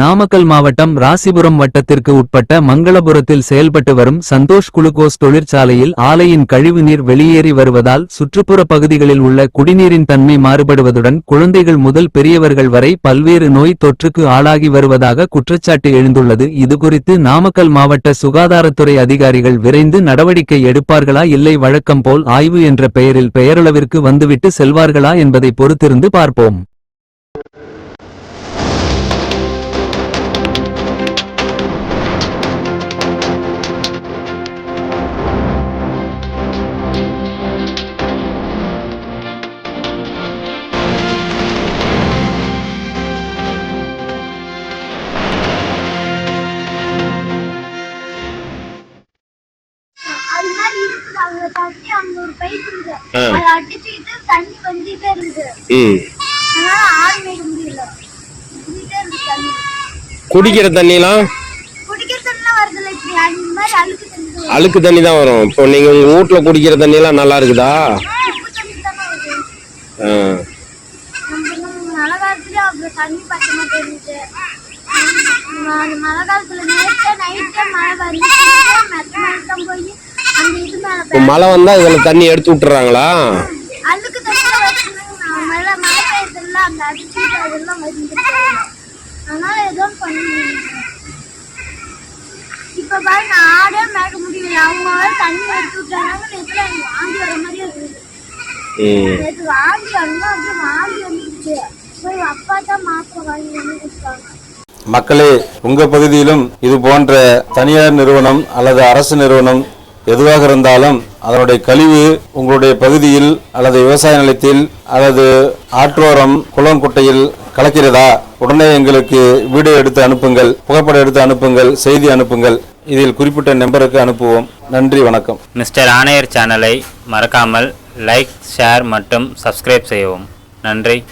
நாமக்கல் மாவட்டம் ராசிபுரம் வட்டத்திற்கு உட்பட்ட மங்களபுரத்தில் செயல்பட்டு வரும் சந்தோஷ் குளுக்கோஸ் தொழிற்சாலையில் ஆலையின் கழிவுநீர் வெளியேறி வருவதால் சுற்றுப்புற பகுதிகளில் உள்ள குடிநீரின் தன்மை மாறுபடுவதுடன் குழந்தைகள் முதல் பெரியவர்கள் வரை பல்வேறு நோய் தொற்றுக்கு ஆளாகி வருவதாக குற்றச்சாட்டு எழுந்துள்ளது. இதுகுறித்து நாமக்கல் மாவட்ட சுகாதாரத்துறை அதிகாரிகள் விரைந்து நடவடிக்கை எடுப்பார்களா இல்லை வழக்கம் போல் ஆய்வு என்ற பெயரில் பெயரளவிற்கு வந்துவிட்டு செல்வார்களா என்பதை பொறுத்திருந்து பார்ப்போம். குடிக்கிற தண்ணிலாம்? அழுக்கு தண்ணி தான் வரும். இப்போ நீங்க உங்க வீட்ல குடிக்கிற நல்லா இருக்குதா? தண்ணி ஆ. நம்ம நம்ம மழை காலத்துல நைட்டு மழை வந்து மழை வந்தா இதுல தண்ணி எடுத்து விட்டுறாங்களா அழுக்கு தண்ணி வச்சுருந்தாங்க மேல மழை பெய்யறதுல அந்த அடிச்சுட்டு அதெல்லாம் வந்துட்டு அதனால ஏதோ பண்ண இப்ப பாருங்க ஆடே மேய்க்க முடியல அவங்க தண்ணி எடுத்து விட்டாங்க நேத்துல எனக்கு வாந்தி வர மாதிரியே இருக்குது ம் நேற்று வாந்தி வரணும் அப்படியே வாந்தி வந்துருச்சு போய் அப்பா தான் மாத்திரை வாங்கி வந்து கொடுத்தாங்க மக்களே உங்க பகுதியிலும் இது போன்ற தனியார் நிறுவனம் அல்லது அரசு நிறுவனம் எதுவாக இருந்தாலும் அதனுடைய கழிவு உங்களுடைய பகுதியில் அல்லது விவசாய நிலத்தில் அல்லது ஆற்றோரம் குளம் குட்டையில் கலக்கிறதா? உடனே எங்களுக்கு வீடியோ எடுத்து அனுப்புங்கள் புகைப்படம் எடுத்து அனுப்புங்கள் செய்தி அனுப்புங்கள். இதில் குறிப்பிட்ட நம்பருக்கு அனுப்புவோம். நன்றி வணக்கம். மிஸ்டர் ஆணையர் சேனலை மறக்காமல் லைக் ஷேர் மற்றும் சப்ஸ்கிரைப் செய்யவும். நன்றி.